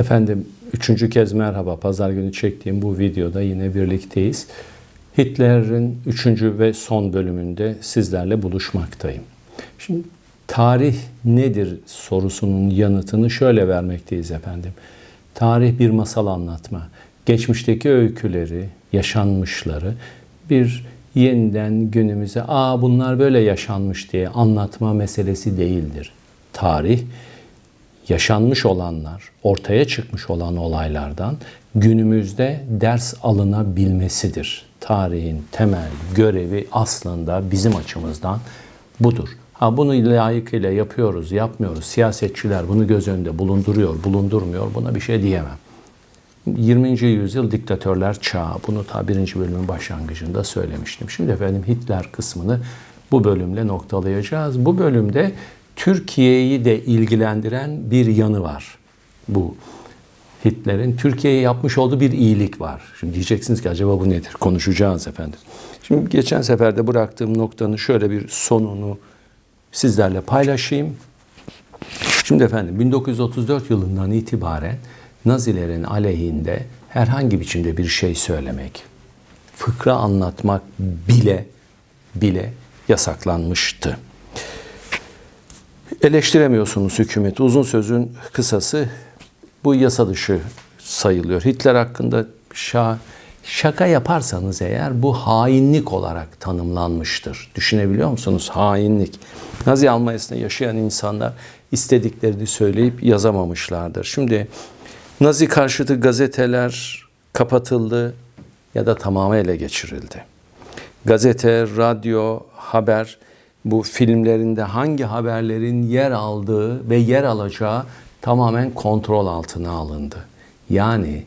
Efendim üçüncü kez merhaba. Pazar günü çektiğim bu videoda yine birlikteyiz. Hitler'in üçüncü ve son bölümünde sizlerle buluşmaktayım. Şimdi tarih nedir sorusunun yanıtını şöyle vermekteyiz efendim. Tarih bir masal anlatma. Geçmişteki öyküleri, yaşanmışları bir yeniden günümüze aa bunlar böyle yaşanmış diye anlatma meselesi değildir. Tarih yaşanmış olanlar, ortaya çıkmış olan olaylardan günümüzde ders alınabilmesidir. Tarihin temel görevi aslında bizim açımızdan budur. Ha bunu layıkıyla yapıyoruz, yapmıyoruz. Siyasetçiler bunu göz önünde bulunduruyor, bulundurmuyor. Buna bir şey diyemem. 20. yüzyıl diktatörler çağı. Bunu ta birinci bölümün başlangıcında söylemiştim. Şimdi efendim Hitler kısmını bu bölümle noktalayacağız. Bu bölümde Türkiye'yi de ilgilendiren bir yanı var. Bu Hitler'in Türkiye'ye yapmış olduğu bir iyilik var. Şimdi diyeceksiniz ki acaba bu nedir? Konuşacağız efendim. Şimdi geçen seferde bıraktığım noktanın şöyle bir sonunu sizlerle paylaşayım. Şimdi efendim 1934 yılından itibaren Nazilerin aleyhinde herhangi biçimde bir şey söylemek, fıkra anlatmak bile bile yasaklanmıştı. Eleştiremiyorsunuz hükümeti. Uzun sözün kısası bu yasa dışı sayılıyor. Hitler hakkında şa şaka yaparsanız eğer bu hainlik olarak tanımlanmıştır. Düşünebiliyor musunuz? Hainlik. Nazi Almanya'sında yaşayan insanlar istediklerini söyleyip yazamamışlardır. Şimdi Nazi karşıtı gazeteler kapatıldı ya da tamamı ele geçirildi. Gazete, radyo, haber bu filmlerinde hangi haberlerin yer aldığı ve yer alacağı tamamen kontrol altına alındı. Yani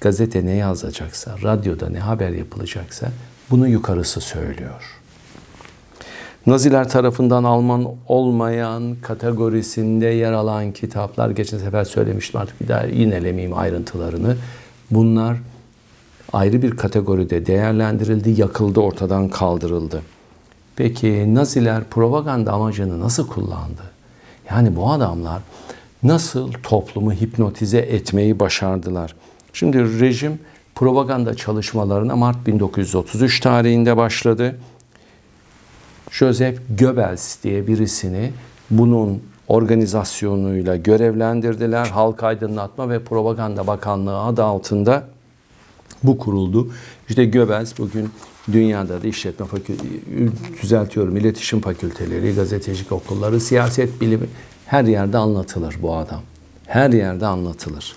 gazete ne yazacaksa, radyoda ne haber yapılacaksa bunu yukarısı söylüyor. Naziler tarafından Alman olmayan kategorisinde yer alan kitaplar, geçen sefer söylemiştim artık bir daha yinelemeyeyim ayrıntılarını. Bunlar ayrı bir kategoride değerlendirildi, yakıldı, ortadan kaldırıldı. Peki Naziler propaganda amacını nasıl kullandı? Yani bu adamlar nasıl toplumu hipnotize etmeyi başardılar? Şimdi rejim propaganda çalışmalarına Mart 1933 tarihinde başladı. Joseph Goebbels diye birisini bunun organizasyonuyla görevlendirdiler. Halk Aydınlatma ve Propaganda Bakanlığı adı altında bu kuruldu. İşte Goebbels bugün dünyada da işletme fakülteleri, düzeltiyorum iletişim fakülteleri, gazetecilik okulları, siyaset bilimi her yerde anlatılır bu adam. Her yerde anlatılır.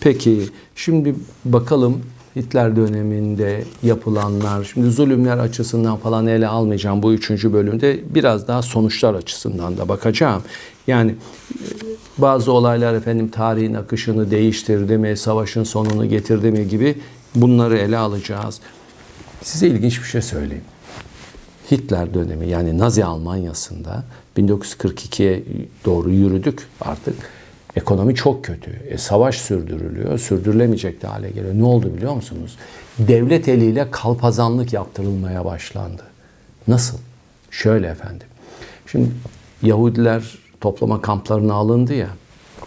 Peki şimdi bakalım Hitler döneminde yapılanlar, şimdi zulümler açısından falan ele almayacağım bu üçüncü bölümde. Biraz daha sonuçlar açısından da bakacağım. Yani bazı olaylar efendim tarihin akışını değiştirdi mi, savaşın sonunu getirdi mi gibi bunları ele alacağız. Size ilginç bir şey söyleyeyim. Hitler dönemi yani Nazi Almanya'sında 1942'ye doğru yürüdük artık. Ekonomi çok kötü. E, savaş sürdürülüyor. Sürdürülemeyecek de hale geliyor. Ne oldu biliyor musunuz? Devlet eliyle kalpazanlık yaptırılmaya başlandı. Nasıl? Şöyle efendim. Şimdi Yahudiler toplama kamplarına alındı ya.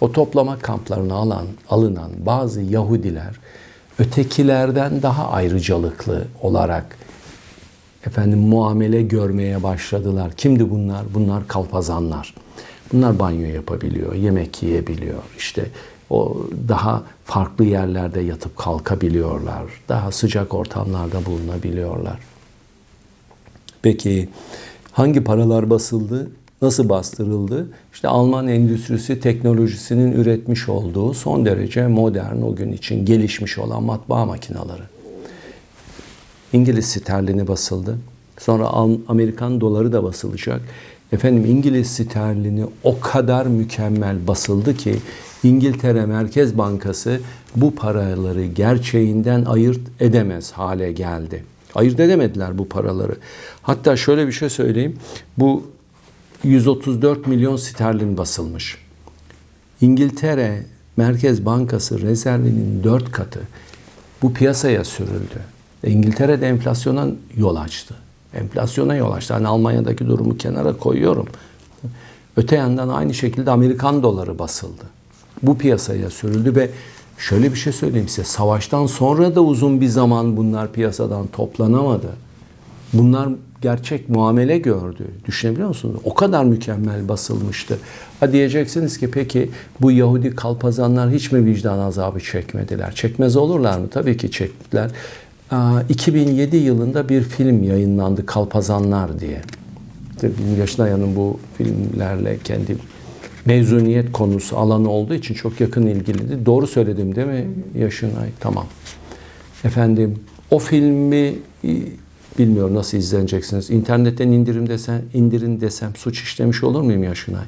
O toplama kamplarına alan, alınan bazı Yahudiler ötekilerden daha ayrıcalıklı olarak efendim muamele görmeye başladılar. Kimdi bunlar? Bunlar kalpazanlar. Bunlar banyo yapabiliyor, yemek yiyebiliyor. İşte o daha farklı yerlerde yatıp kalkabiliyorlar. Daha sıcak ortamlarda bulunabiliyorlar. Peki hangi paralar basıldı? Nasıl bastırıldı? İşte Alman endüstrisi teknolojisinin üretmiş olduğu son derece modern o gün için gelişmiş olan matbaa makineleri. İngiliz sterlini basıldı. Sonra Amerikan doları da basılacak. Efendim İngiliz sterlini o kadar mükemmel basıldı ki İngiltere Merkez Bankası bu paraları gerçeğinden ayırt edemez hale geldi. Ayırt edemediler bu paraları. Hatta şöyle bir şey söyleyeyim. Bu 134 milyon sterlin basılmış. İngiltere Merkez Bankası rezervinin 4 katı bu piyasaya sürüldü. İngiltere'de enflasyona yol açtı. Enflasyona yol açtı. Hani Almanya'daki durumu kenara koyuyorum. Öte yandan aynı şekilde Amerikan doları basıldı. bu piyasaya sürüldü ve şöyle bir şey söyleyeyim size. Savaştan sonra da uzun bir zaman bunlar piyasadan toplanamadı. Bunlar gerçek muamele gördü. Düşünebiliyor musunuz? O kadar mükemmel basılmıştı. Ha diyeceksiniz ki peki bu Yahudi kalpazanlar hiç mi vicdan azabı çekmediler? Çekmez olurlar mı? Tabii ki çektiler. Aa, 2007 yılında bir film yayınlandı Kalpazanlar diye. Tabii Yaşnayan'ın bu filmlerle kendi mezuniyet konusu alanı olduğu için çok yakın ilgiliydi. Doğru söyledim değil mi Yaşınay? Tamam. Efendim o filmi bilmiyorum nasıl izleneceksiniz. İnternetten indirim desem, indirin desem suç işlemiş olur muyum Yaşınay?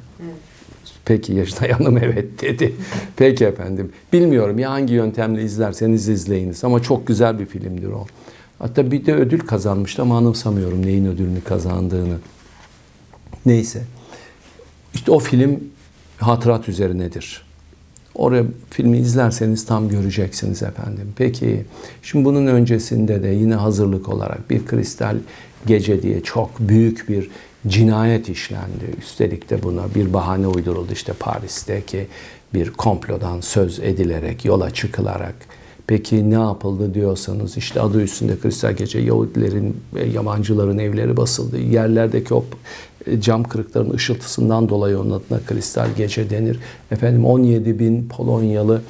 Peki Yaşınay Hanım evet dedi. Peki efendim. Bilmiyorum ya hangi yöntemle izlerseniz izleyiniz ama çok güzel bir filmdir o. Hatta bir de ödül kazanmıştı ama anımsamıyorum neyin ödülünü kazandığını. Neyse. İşte o film hatırat üzerinedir. Oraya filmi izlerseniz tam göreceksiniz efendim. Peki şimdi bunun öncesinde de yine hazırlık olarak bir kristal gece diye çok büyük bir cinayet işlendi. Üstelik de buna bir bahane uyduruldu işte Paris'teki bir komplodan söz edilerek, yola çıkılarak. Peki ne yapıldı diyorsanız işte adı üstünde Kristal Gece Yahudilerin, yabancıların evleri basıldı. Yerlerdeki o cam kırıkların ışıltısından dolayı onun adına Kristal Gece denir. Efendim 17 bin Polonyalı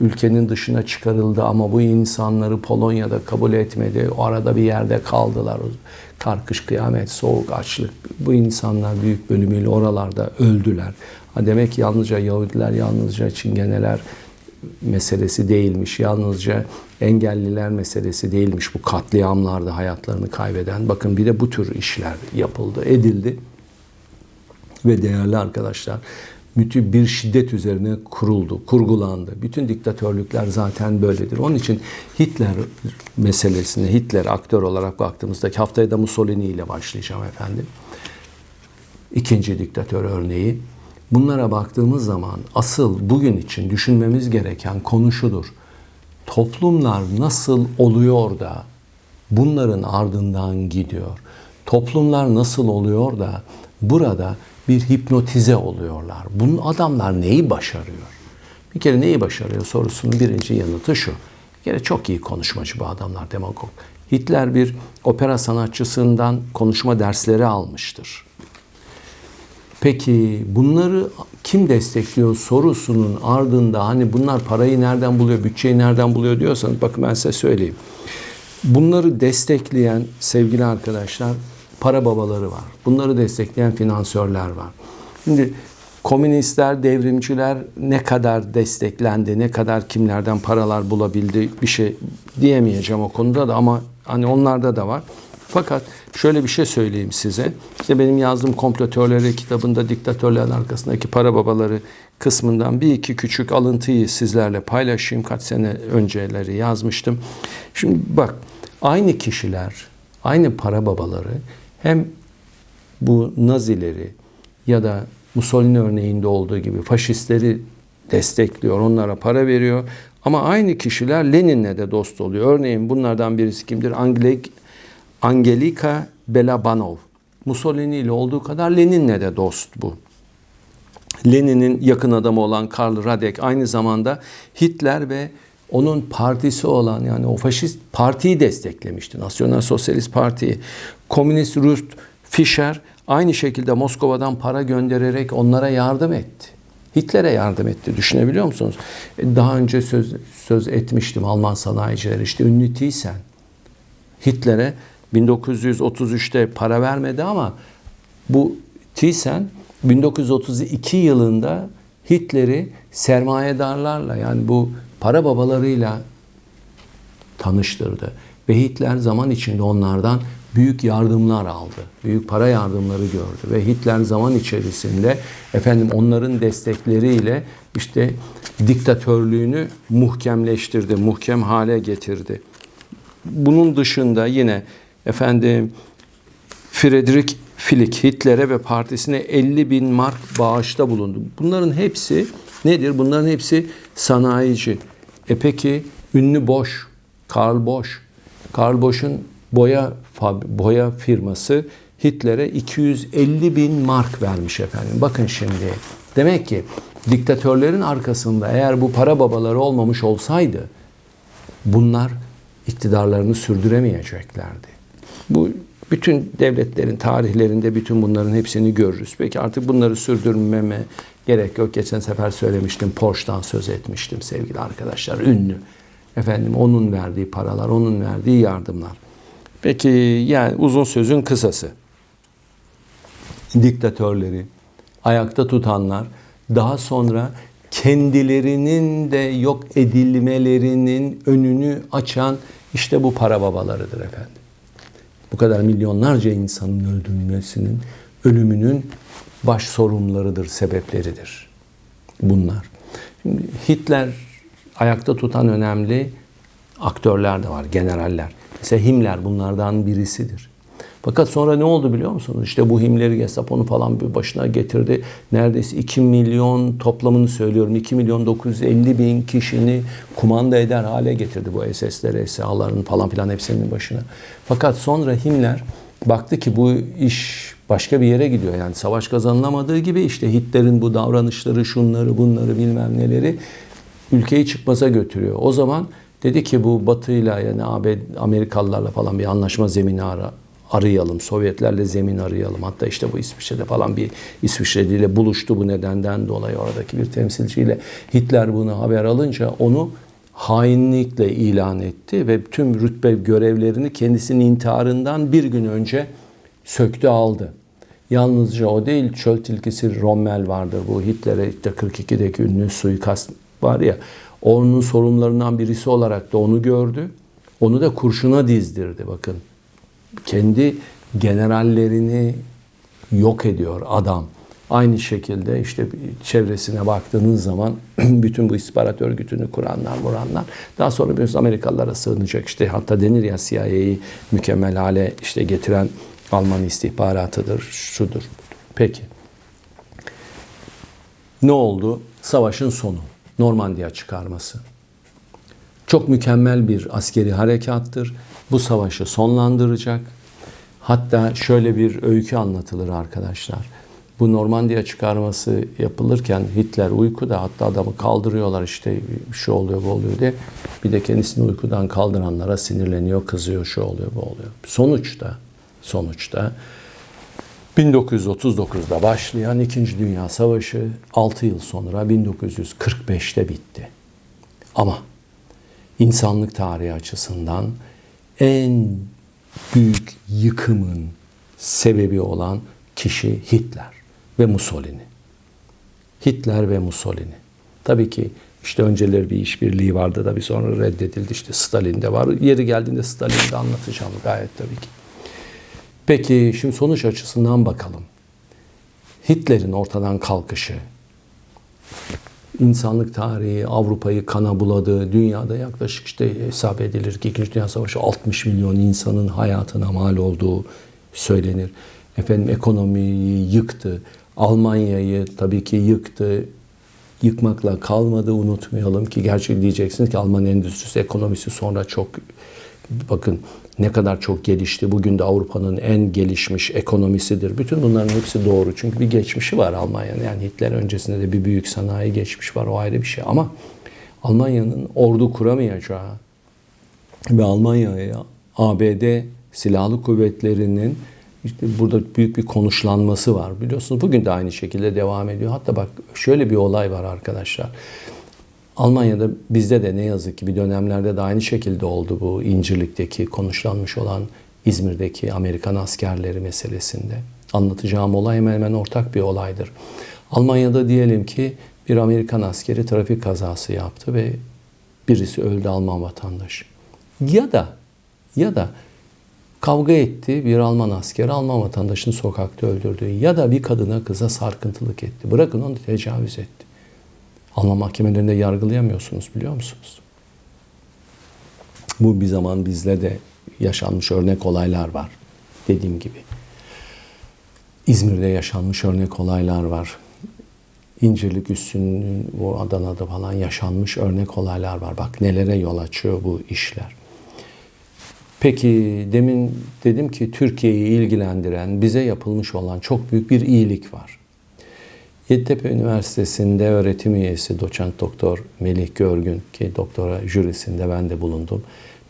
ülkenin dışına çıkarıldı ama bu insanları Polonya'da kabul etmedi. O arada bir yerde kaldılar. Kar, kış, kıyamet, soğuk, açlık. Bu insanlar büyük bölümüyle oralarda öldüler. Ha demek yalnızca Yahudiler, yalnızca Çingeneler meselesi değilmiş. Yalnızca engelliler meselesi değilmiş bu katliamlarda hayatlarını kaybeden. Bakın bir de bu tür işler yapıldı, edildi. Ve değerli arkadaşlar müthiş bir şiddet üzerine kuruldu, kurgulandı. Bütün diktatörlükler zaten böyledir. Onun için Hitler meselesine, Hitler aktör olarak baktığımızda haftaya da Mussolini ile başlayacağım efendim. İkinci diktatör örneği. Bunlara baktığımız zaman asıl bugün için düşünmemiz gereken konu şudur. Toplumlar nasıl oluyor da bunların ardından gidiyor? Toplumlar nasıl oluyor da burada bir hipnotize oluyorlar? Bunun adamlar neyi başarıyor? Bir kere neyi başarıyor sorusunun birinci yanıtı şu. Bir kere çok iyi konuşmacı bu adamlar demagog. Hitler bir opera sanatçısından konuşma dersleri almıştır. Peki bunları kim destekliyor sorusunun ardında hani bunlar parayı nereden buluyor, bütçeyi nereden buluyor diyorsanız bakın ben size söyleyeyim. Bunları destekleyen sevgili arkadaşlar para babaları var. Bunları destekleyen finansörler var. Şimdi komünistler, devrimciler ne kadar desteklendi, ne kadar kimlerden paralar bulabildi bir şey diyemeyeceğim o konuda da ama hani onlarda da var. Fakat şöyle bir şey söyleyeyim size. İşte benim yazdığım komplo kitabında diktatörlerin arkasındaki para babaları kısmından bir iki küçük alıntıyı sizlerle paylaşayım. Kaç sene önceleri yazmıştım. Şimdi bak aynı kişiler, aynı para babaları hem bu Nazileri ya da Mussolini örneğinde olduğu gibi faşistleri destekliyor, onlara para veriyor. Ama aynı kişiler Lenin'le de dost oluyor. Örneğin bunlardan birisi kimdir? Anglik Angelika Belabanov. Mussolini ile olduğu kadar Lenin'le de dost bu. Lenin'in yakın adamı olan Karl Radek aynı zamanda Hitler ve onun partisi olan yani o faşist partiyi desteklemişti. Nasyonel Sosyalist Partiyi. Komünist Rust Fischer aynı şekilde Moskova'dan para göndererek onlara yardım etti. Hitler'e yardım etti. Düşünebiliyor musunuz? E, daha önce söz, söz etmiştim Alman sanayiciler işte ünlü Thyssen. Hitler'e 1933'te para vermedi ama bu Thyssen 1932 yılında Hitler'i sermayedarlarla yani bu para babalarıyla tanıştırdı. Ve Hitler zaman içinde onlardan büyük yardımlar aldı. Büyük para yardımları gördü ve Hitler zaman içerisinde efendim onların destekleriyle işte diktatörlüğünü muhkemleştirdi, muhkem hale getirdi. Bunun dışında yine efendim Friedrich Filik Hitler'e ve partisine 50 bin mark bağışta bulundu. Bunların hepsi nedir? Bunların hepsi sanayici. E peki ünlü Bosch, Karl Bosch. Karl Bosch'un boya boya firması Hitler'e 250 bin mark vermiş efendim. Bakın şimdi. Demek ki diktatörlerin arkasında eğer bu para babaları olmamış olsaydı bunlar iktidarlarını sürdüremeyeceklerdi. Bu bütün devletlerin tarihlerinde bütün bunların hepsini görürüz. Peki artık bunları sürdürmeme gerek yok. Geçen sefer söylemiştim, Porsche'dan söz etmiştim sevgili arkadaşlar. Ünlü. Efendim onun verdiği paralar, onun verdiği yardımlar. Peki yani uzun sözün kısası. Diktatörleri ayakta tutanlar daha sonra kendilerinin de yok edilmelerinin önünü açan işte bu para babalarıdır efendim. Bu kadar milyonlarca insanın öldürülmesinin, ölümünün baş sorumlularıdır, sebepleridir. Bunlar. Şimdi Hitler ayakta tutan önemli aktörler de var, generaller. Mesela Himmler bunlardan birisidir. Fakat sonra ne oldu biliyor musunuz? İşte bu Himmler'i Gestapo'nu falan bir başına getirdi. Neredeyse 2 milyon toplamını söylüyorum. 2 milyon 950 bin kişini kumanda eder hale getirdi bu SS'leri, SA'ların falan filan hepsinin başına. Fakat sonra Himmler baktı ki bu iş başka bir yere gidiyor. Yani savaş kazanılamadığı gibi işte Hitler'in bu davranışları, şunları, bunları bilmem neleri ülkeyi çıkmaza götürüyor. O zaman dedi ki bu Batı'yla yani AB, Amerikalılarla falan bir anlaşma zemini ara, arayalım. Sovyetlerle zemin arayalım. Hatta işte bu İsviçre'de falan bir İsviçreliyle buluştu bu nedenden dolayı oradaki bir temsilciyle. Hitler bunu haber alınca onu hainlikle ilan etti ve tüm rütbe görevlerini kendisinin intiharından bir gün önce söktü aldı. Yalnızca o değil, çöl tilkisi Rommel vardır. Bu Hitler'e işte 42'deki ünlü suikast var ya, onun sorumlularından birisi olarak da onu gördü. Onu da kurşuna dizdirdi bakın. Kendi generallerini yok ediyor adam. Aynı şekilde işte çevresine baktığınız zaman bütün bu istihbarat örgütünü kuranlar, vuranlar daha sonra biliyorsunuz Amerikalılara sığınacak işte hatta denir ya CIA'yı mükemmel hale işte getiren Alman istihbaratıdır, şudur. Peki. Ne oldu? Savaşın sonu. Normandiya çıkarması. Çok mükemmel bir askeri harekattır. Bu savaşı sonlandıracak. Hatta şöyle bir öykü anlatılır arkadaşlar. Bu Normandiya çıkarması yapılırken Hitler uykuda hatta adamı kaldırıyorlar işte şu oluyor bu oluyor diye. Bir de kendisini uykudan kaldıranlara sinirleniyor, kızıyor, şu oluyor bu oluyor. Sonuçta sonuçta 1939'da başlayan 2. Dünya Savaşı 6 yıl sonra 1945'te bitti. Ama insanlık tarihi açısından en büyük yıkımın sebebi olan kişi Hitler ve Mussolini. Hitler ve Mussolini. Tabii ki işte önceleri bir işbirliği vardı da bir sonra reddedildi. İşte Stalin de var. Yeri geldiğinde Stalin'i de anlatacağım gayet tabii ki. Peki şimdi sonuç açısından bakalım. Hitler'in ortadan kalkışı, insanlık tarihi Avrupa'yı kana buladı. Dünyada yaklaşık işte hesap edilir ki 2. Dünya Savaşı 60 milyon insanın hayatına mal olduğu söylenir. Efendim ekonomiyi yıktı. Almanya'yı tabii ki yıktı. Yıkmakla kalmadı unutmayalım ki gerçi diyeceksiniz ki Alman endüstrisi ekonomisi sonra çok bakın ne kadar çok gelişti. Bugün de Avrupa'nın en gelişmiş ekonomisidir. Bütün bunların hepsi doğru. Çünkü bir geçmişi var Almanya'nın. Yani Hitler öncesinde de bir büyük sanayi geçmiş var. O ayrı bir şey. Ama Almanya'nın ordu kuramayacağı ve Almanya'ya ABD silahlı kuvvetlerinin işte burada büyük bir konuşlanması var. Biliyorsunuz bugün de aynı şekilde devam ediyor. Hatta bak şöyle bir olay var arkadaşlar. Almanya'da bizde de ne yazık ki bir dönemlerde de aynı şekilde oldu bu İncirlik'teki konuşlanmış olan İzmir'deki Amerikan askerleri meselesinde. Anlatacağım olay hemen hemen ortak bir olaydır. Almanya'da diyelim ki bir Amerikan askeri trafik kazası yaptı ve birisi öldü Alman vatandaşı. Ya da ya da kavga etti bir Alman askeri Alman vatandaşını sokakta öldürdü. Ya da bir kadına kıza sarkıntılık etti. Bırakın onu tecavüz etti. Alman mahkemelerinde yargılayamıyorsunuz biliyor musunuz? Bu bir zaman bizle de yaşanmış örnek olaylar var. Dediğim gibi. İzmir'de yaşanmış örnek olaylar var. İncirlik üstünün bu Adana'da falan yaşanmış örnek olaylar var. Bak nelere yol açıyor bu işler. Peki demin dedim ki Türkiye'yi ilgilendiren, bize yapılmış olan çok büyük bir iyilik var. Yeditepe Üniversitesi'nde öğretim üyesi doçent doktor Melih Görgün ki doktora jürisinde ben de bulundum.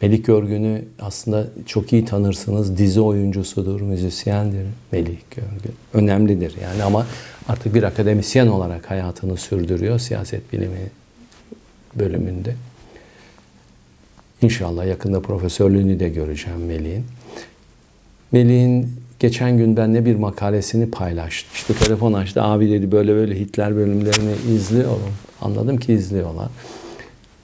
Melih Görgün'ü aslında çok iyi tanırsınız. Dizi oyuncusudur, müzisyendir Melih Görgün. Önemlidir yani ama artık bir akademisyen olarak hayatını sürdürüyor siyaset bilimi bölümünde. İnşallah yakında profesörlüğünü de göreceğim Melih'in. Melih'in geçen gün benimle bir makalesini paylaştı. İşte telefon açtı. Abi dedi böyle böyle Hitler bölümlerini izliyorum. Anladım ki izliyorlar.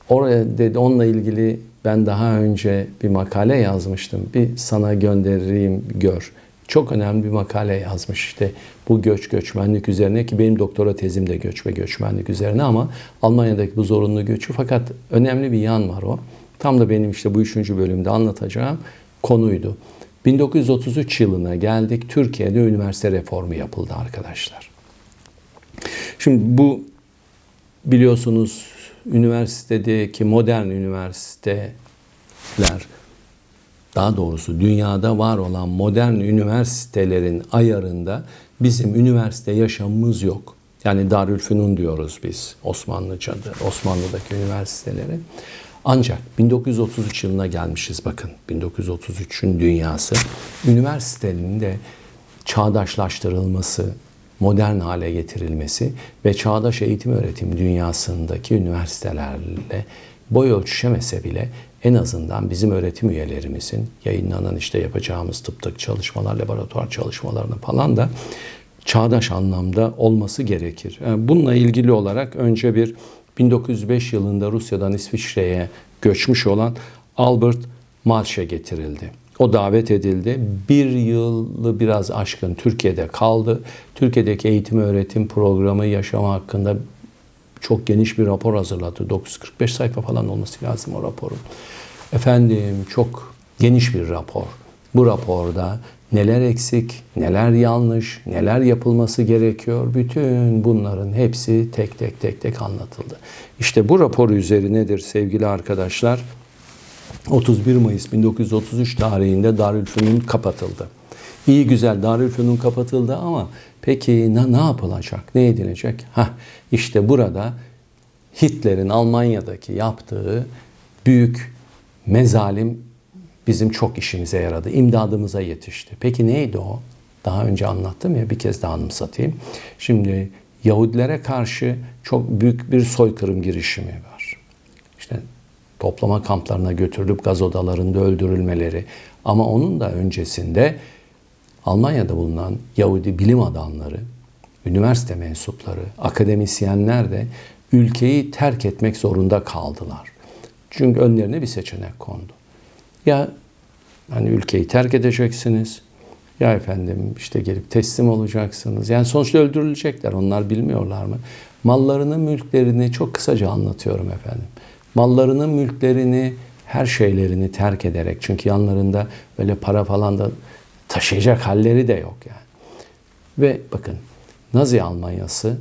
Oraya dedi onunla ilgili ben daha önce bir makale yazmıştım. Bir sana göndereyim gör. Çok önemli bir makale yazmış işte bu göç göçmenlik üzerine ki benim doktora tezim de göç ve göçmenlik üzerine ama Almanya'daki bu zorunlu göçü fakat önemli bir yan var o. Tam da benim işte bu üçüncü bölümde anlatacağım konuydu. 1933 yılına geldik. Türkiye'de üniversite reformu yapıldı arkadaşlar. Şimdi bu biliyorsunuz üniversitedeki modern üniversiteler daha doğrusu dünyada var olan modern üniversitelerin ayarında bizim üniversite yaşamımız yok. Yani Darülfünun diyoruz biz Osmanlıca'da, Osmanlı'daki üniversiteleri. Ancak 1933 yılına gelmişiz bakın. 1933'ün dünyası. Üniversitenin de çağdaşlaştırılması, modern hale getirilmesi ve çağdaş eğitim öğretim dünyasındaki üniversitelerle boy ölçüşemese bile en azından bizim öğretim üyelerimizin yayınlanan işte yapacağımız tıptık çalışmalar, laboratuvar çalışmalarını falan da çağdaş anlamda olması gerekir. Bununla ilgili olarak önce bir 1905 yılında Rusya'dan İsviçre'ye göçmüş olan Albert Malşe getirildi. O davet edildi. Bir yılı biraz aşkın Türkiye'de kaldı. Türkiye'deki eğitim öğretim programı yaşama hakkında çok geniş bir rapor hazırladı. 945 sayfa falan olması lazım o raporun. Efendim çok geniş bir rapor. Bu raporda neler eksik, neler yanlış, neler yapılması gerekiyor. Bütün bunların hepsi tek tek tek tek anlatıldı. İşte bu rapor üzerinedir sevgili arkadaşlar. 31 Mayıs 1933 tarihinde Darülfünun kapatıldı. İyi güzel Darülfünun kapatıldı ama peki ne, ne yapılacak, ne edilecek? Hah, işte burada Hitler'in Almanya'daki yaptığı büyük mezalim bizim çok işimize yaradı. İmdadımıza yetişti. Peki neydi o? Daha önce anlattım ya bir kez daha anımsatayım. Şimdi Yahudilere karşı çok büyük bir soykırım girişimi var. İşte toplama kamplarına götürülüp gaz odalarında öldürülmeleri ama onun da öncesinde Almanya'da bulunan Yahudi bilim adamları, üniversite mensupları, akademisyenler de ülkeyi terk etmek zorunda kaldılar. Çünkü önlerine bir seçenek kondu. Ya hani ülkeyi terk edeceksiniz ya efendim işte gelip teslim olacaksınız. Yani sonuçta öldürülecekler. Onlar bilmiyorlar mı? Mallarını, mülklerini çok kısaca anlatıyorum efendim. Mallarını, mülklerini, her şeylerini terk ederek çünkü yanlarında böyle para falan da taşıyacak halleri de yok yani. Ve bakın Nazi Almanyası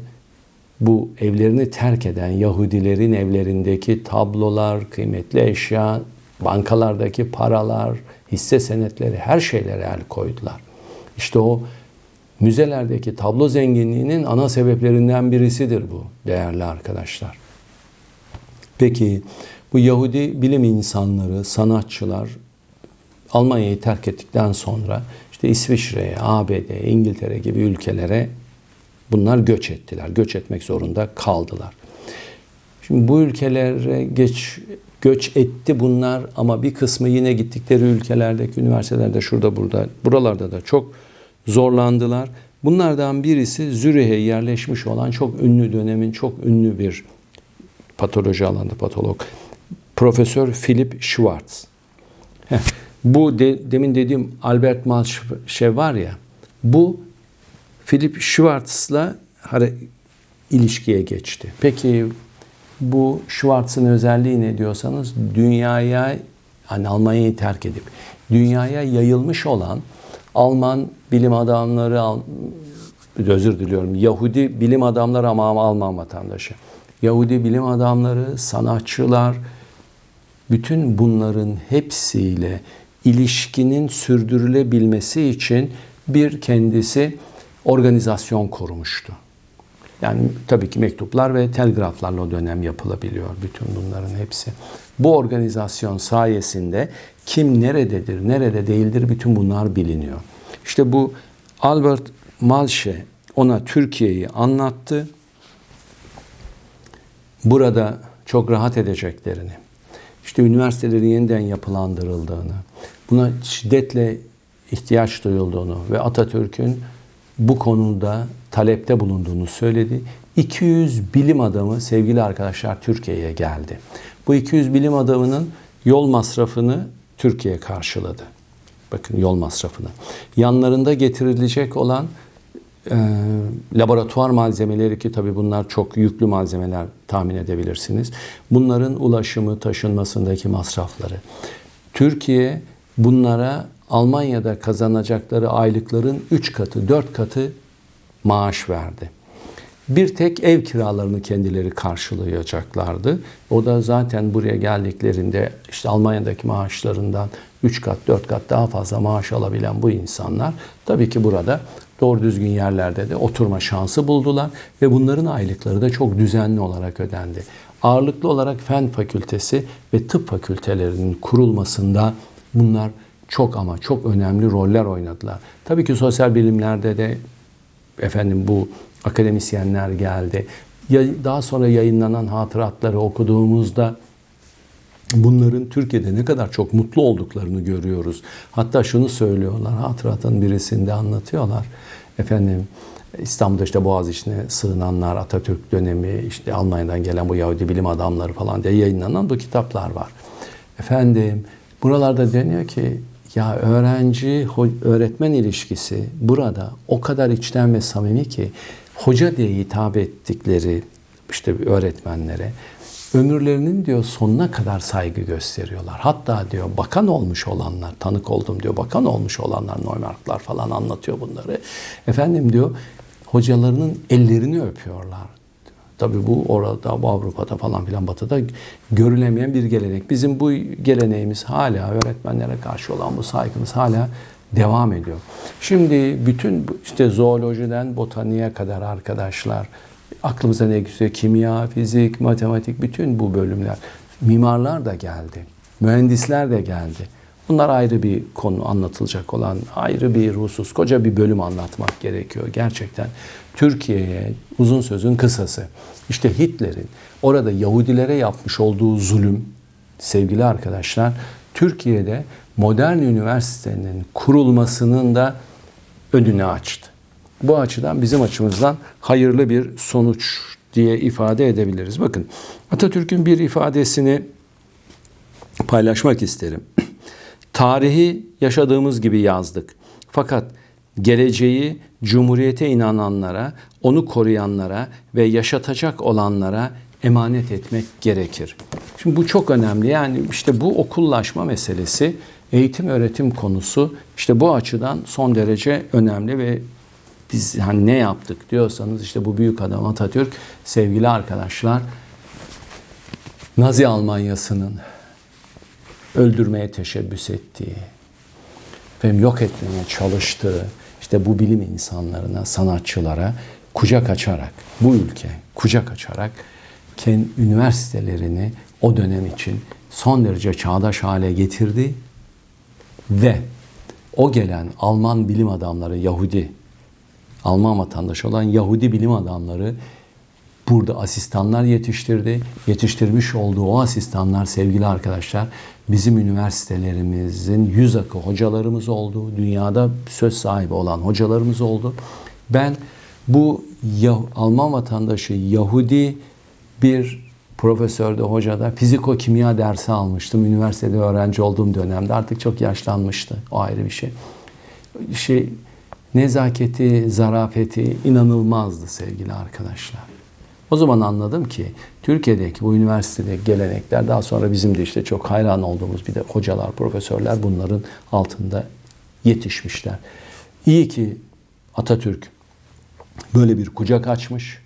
bu evlerini terk eden Yahudilerin evlerindeki tablolar, kıymetli eşya, bankalardaki paralar, hisse senetleri her şeylere el koydular. İşte o müzelerdeki tablo zenginliğinin ana sebeplerinden birisidir bu değerli arkadaşlar. Peki bu Yahudi bilim insanları, sanatçılar Almanya'yı terk ettikten sonra işte İsviçre'ye, ABD, İngiltere gibi ülkelere bunlar göç ettiler. Göç etmek zorunda kaldılar. Şimdi bu ülkelere geç göç etti bunlar ama bir kısmı yine gittikleri ülkelerdeki üniversitelerde şurada burada buralarda da çok zorlandılar. Bunlardan birisi Zürih'e yerleşmiş olan çok ünlü dönemin çok ünlü bir patoloji alanında patolog. Profesör Philip Schwartz. Bu de, demin dediğim Albert Malch şey var ya bu Philip Schwartz'la ilişkiye geçti. Peki bu Schwartz'ın özelliği ne diyorsanız dünyaya hani Almanya'yı terk edip dünyaya yayılmış olan Alman bilim adamları özür diliyorum Yahudi bilim adamları ama Alman vatandaşı. Yahudi bilim adamları, sanatçılar bütün bunların hepsiyle ilişkinin sürdürülebilmesi için bir kendisi organizasyon kurmuştu. Yani tabii ki mektuplar ve telgraflarla o dönem yapılabiliyor bütün bunların hepsi. Bu organizasyon sayesinde kim nerededir, nerede değildir bütün bunlar biliniyor. İşte bu Albert Malşe ona Türkiye'yi anlattı. Burada çok rahat edeceklerini, işte üniversitelerin yeniden yapılandırıldığını, buna şiddetle ihtiyaç duyulduğunu ve Atatürk'ün bu konuda talepte bulunduğunu söyledi. 200 bilim adamı sevgili arkadaşlar Türkiye'ye geldi. Bu 200 bilim adamının yol masrafını Türkiye karşıladı. Bakın yol masrafını. Yanlarında getirilecek olan e, laboratuvar malzemeleri ki tabii bunlar çok yüklü malzemeler tahmin edebilirsiniz. Bunların ulaşımı, taşınmasındaki masrafları. Türkiye bunlara Almanya'da kazanacakları aylıkların 3 katı, 4 katı maaş verdi. Bir tek ev kiralarını kendileri karşılayacaklardı. O da zaten buraya geldiklerinde işte Almanya'daki maaşlarından 3 kat 4 kat daha fazla maaş alabilen bu insanlar tabii ki burada doğru düzgün yerlerde de oturma şansı buldular ve bunların aylıkları da çok düzenli olarak ödendi. Ağırlıklı olarak fen fakültesi ve tıp fakültelerinin kurulmasında bunlar çok ama çok önemli roller oynadılar. Tabii ki sosyal bilimlerde de efendim bu akademisyenler geldi. Daha sonra yayınlanan hatıratları okuduğumuzda bunların Türkiye'de ne kadar çok mutlu olduklarını görüyoruz. Hatta şunu söylüyorlar, hatıratın birisinde anlatıyorlar. Efendim İstanbul'da işte Boğaziçi'ne sığınanlar, Atatürk dönemi, işte Almanya'dan gelen bu Yahudi bilim adamları falan diye yayınlanan bu kitaplar var. Efendim buralarda deniyor ki ya öğrenci öğretmen ilişkisi burada o kadar içten ve samimi ki hoca diye hitap ettikleri işte öğretmenlere ömürlerinin diyor sonuna kadar saygı gösteriyorlar. Hatta diyor bakan olmuş olanlar, tanık oldum diyor, bakan olmuş olanlar, Neumarklar falan anlatıyor bunları. Efendim diyor, hocalarının ellerini öpüyorlar. Tabii bu orada, bu Avrupa'da falan filan batıda görülemeyen bir gelenek. Bizim bu geleneğimiz hala öğretmenlere karşı olan bu saygımız hala devam ediyor. Şimdi bütün işte zoolojiden botaniğe kadar arkadaşlar aklımıza ne güzel kimya, fizik, matematik bütün bu bölümler. Mimarlar da geldi. Mühendisler de geldi. Bunlar ayrı bir konu anlatılacak olan ayrı bir husus. Koca bir bölüm anlatmak gerekiyor gerçekten. Türkiye'ye uzun sözün kısası. İşte Hitler'in orada Yahudilere yapmış olduğu zulüm sevgili arkadaşlar Türkiye'de modern üniversitenin kurulmasının da önünü açtı. Bu açıdan bizim açımızdan hayırlı bir sonuç diye ifade edebiliriz. Bakın Atatürk'ün bir ifadesini paylaşmak isterim. Tarihi yaşadığımız gibi yazdık. Fakat geleceği cumhuriyete inananlara, onu koruyanlara ve yaşatacak olanlara emanet etmek gerekir. Şimdi bu çok önemli. Yani işte bu okullaşma meselesi, eğitim öğretim konusu işte bu açıdan son derece önemli ve biz hani ne yaptık diyorsanız işte bu büyük adam Atatürk sevgili arkadaşlar Nazi Almanyası'nın öldürmeye teşebbüs ettiği ve yok etmeye çalıştığı işte bu bilim insanlarına, sanatçılara kucak açarak, bu ülke kucak açarak kendi üniversitelerini o dönem için son derece çağdaş hale getirdi ve o gelen Alman bilim adamları, Yahudi, Alman vatandaşı olan Yahudi bilim adamları burada asistanlar yetiştirdi. Yetiştirmiş olduğu o asistanlar sevgili arkadaşlar bizim üniversitelerimizin yüz akı hocalarımız oldu. Dünyada söz sahibi olan hocalarımız oldu. Ben bu Alman vatandaşı Yahudi bir profesörde, hocada fiziko kimya dersi almıştım. Üniversitede öğrenci olduğum dönemde artık çok yaşlanmıştı. O ayrı bir şey. Şey nezaketi, zarafeti inanılmazdı sevgili arkadaşlar. O zaman anladım ki Türkiye'deki bu üniversitedeki gelenekler daha sonra bizim de işte çok hayran olduğumuz bir de hocalar, profesörler bunların altında yetişmişler. İyi ki Atatürk böyle bir kucak açmış.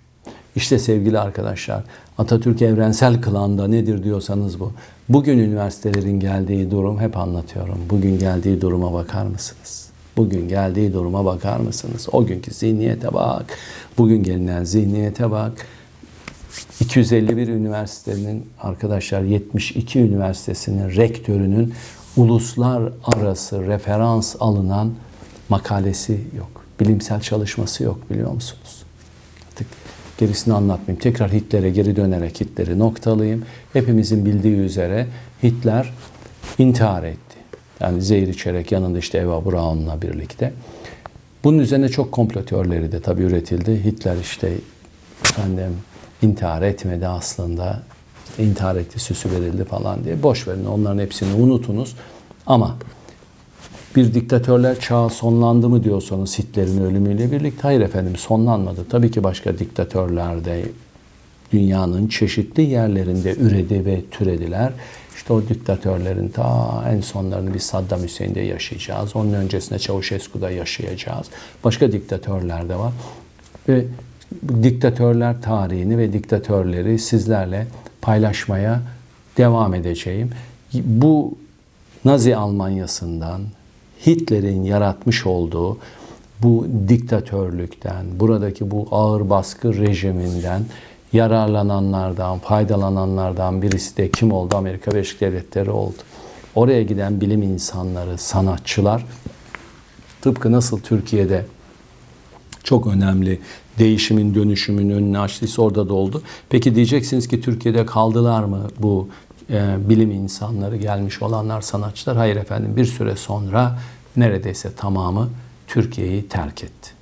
İşte sevgili arkadaşlar Atatürk evrensel kılanda nedir diyorsanız bu. Bugün üniversitelerin geldiği durum hep anlatıyorum. Bugün geldiği duruma bakar mısınız? Bugün geldiği duruma bakar mısınız? O günkü zihniyete bak. Bugün gelinen zihniyete bak. 251 üniversitenin arkadaşlar 72 üniversitesinin rektörünün uluslararası referans alınan makalesi yok. Bilimsel çalışması yok biliyor musunuz? Artık gerisini anlatmayayım. Tekrar Hitler'e geri dönerek Hitler'i noktalayayım. Hepimizin bildiği üzere Hitler intihar etti. Yani zehir içerek yanında işte Eva Braun'la birlikte. Bunun üzerine çok komplo teorileri de tabii üretildi. Hitler işte efendim intihar etmedi aslında. İşte intihar etti, süsü verildi falan diye. Boş verin onların hepsini unutunuz. Ama bir diktatörler çağı sonlandı mı diyorsanız Hitler'in ölümüyle birlikte hayır efendim sonlanmadı. Tabii ki başka diktatörler de dünyanın çeşitli yerlerinde üredi ve türediler. İşte o diktatörlerin ta en sonlarını biz Saddam Hüseyin'de yaşayacağız. Onun öncesinde Çavuşescu'da yaşayacağız. Başka diktatörler de var. Ve diktatörler tarihini ve diktatörleri sizlerle paylaşmaya devam edeceğim. Bu Nazi Almanyası'ndan Hitler'in yaratmış olduğu bu diktatörlükten, buradaki bu ağır baskı rejiminden yararlananlardan, faydalananlardan birisi de kim oldu? Amerika Birleşik Devletleri oldu. Oraya giden bilim insanları, sanatçılar tıpkı nasıl Türkiye'de çok önemli değişimin, dönüşümün önünü açtıysa orada da oldu. Peki diyeceksiniz ki Türkiye'de kaldılar mı bu e, bilim insanları, gelmiş olanlar, sanatçılar? Hayır efendim bir süre sonra neredeyse tamamı Türkiye'yi terk etti.